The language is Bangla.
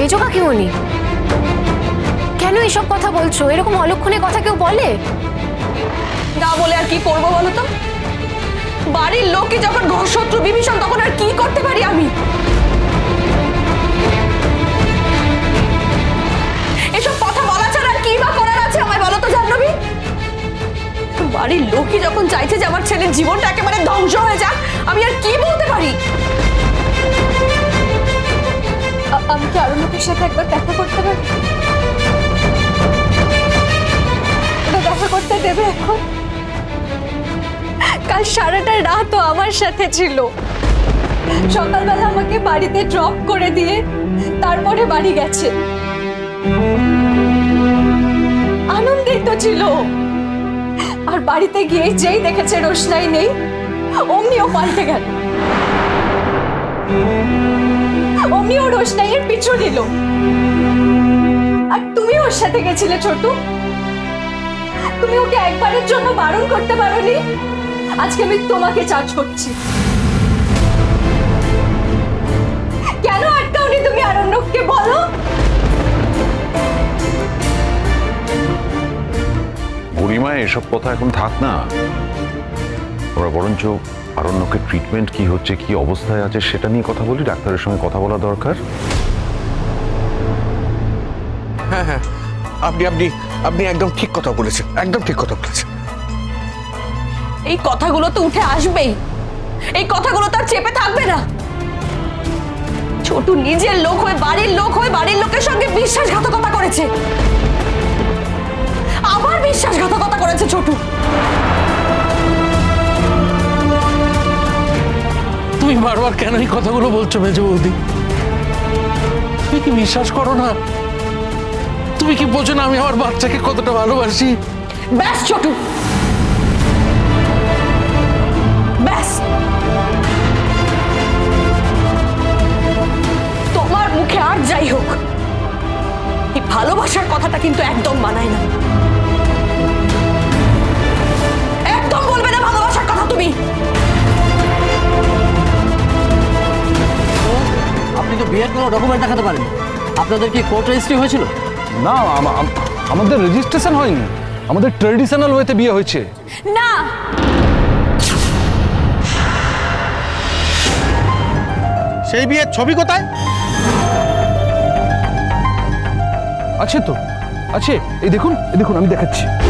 মেজো কাকিমণি কেন এসব কথা বলছো? এরকম অলক্ষণে কথা কেউ বলে? না বলে আর কি করব বলো তো? বাড়ির লোকে যখন ঘর শত্রু বিভীষণ, তখন আর কি করতে পারি আমি? এসব কথা বলা ছাড়া কি বা করার আছে আমায় বলো তো, জাহ্নবী? বাড়ির লোকই যখন চাইছে যে আমার ছেলের জীবনটা একেবারে ধ্বংস হয়ে কি সাথে একবার দেখা করতে পারি ওটা দেখা করতে দেবে এখন? কাল সারাটা রাতও আমার সাথে ছিল। সকালবেলা আমাকে বাড়িতে ড্রপ করে দিয়ে তারপরে বাড়ি গেছে। আনন্দিত ছিল। আর বাড়িতে গিয়ে যেই দেখেছে রোশনাই নেই, অমনিও পাল্টে গেল। অমনিও রোশনাইয়ের পিছু নিল। আর তুমি ওর সাথে গেছিলে ছোটু? তুমি ওকে একবারের জন্য বারণ করতে পারোনি? আজকে আমি তোমাকে চার্জ করছি। কেন আটকাওনি তুমি আরণ্যককে বলো? বুড়িমা, এসব কথা এখন থাক না। আমরা বরঞ্চ আরণ্যকের ট্রিটমেন্ট কি হচ্ছে কি অবস্থায় আছে সেটা নিয়ে কথা বলি ডাক্তারের সঙ্গে কথা বলা দরকার। হ্যাঁ হ্যাঁ আপনি আপনি আপনি একদম ঠিক কথা বলেছেন একদম ঠিক কথা বলেছেন। এই কথাগুলো তো উঠে আসবেই। এই কথাগুলো তো আর চেপে থাকবে না। ছোটু নিজের লোক হয়ে বাড়ির লোক হয়ে বাড়ির লোকের সঙ্গে বিশ্বাসঘাতকতা করেছে। আবার বিশ্বাসঘাতকতা করেছে ছোটু। তুমি বারবার কেন এই কথাগুলো বলছো মেজো বৌদি? তুমি কি বিশ্বাস করো না? তুমি কি বোঝো না আমি আমার বাচ্চাকে কতটা ভালোবাসি? ব্যাস, ছোটু। ব্যাস। তোমার মুখে আর যাই হোক, এই ভালোবাসার কথাটা কিন্তু একদম মানায় না। বিয়ের কোনো ডকুমেন্ট দেখাতে পারেন। আপনাদের কি কোর্ট রেজিস্ট্রি হয়েছিল? না আম- আম- আমাদের রেজিস্ট্রেশন হয়নি। আমাদের ট্রেডিশনাল ওয়েতে বিয়ে হয়েছে। না! সেই বিয়ের ছবি কোথায়? আছে তো। আছে। এই দেখুন এই দেখুন আমি দেখাচ্ছি।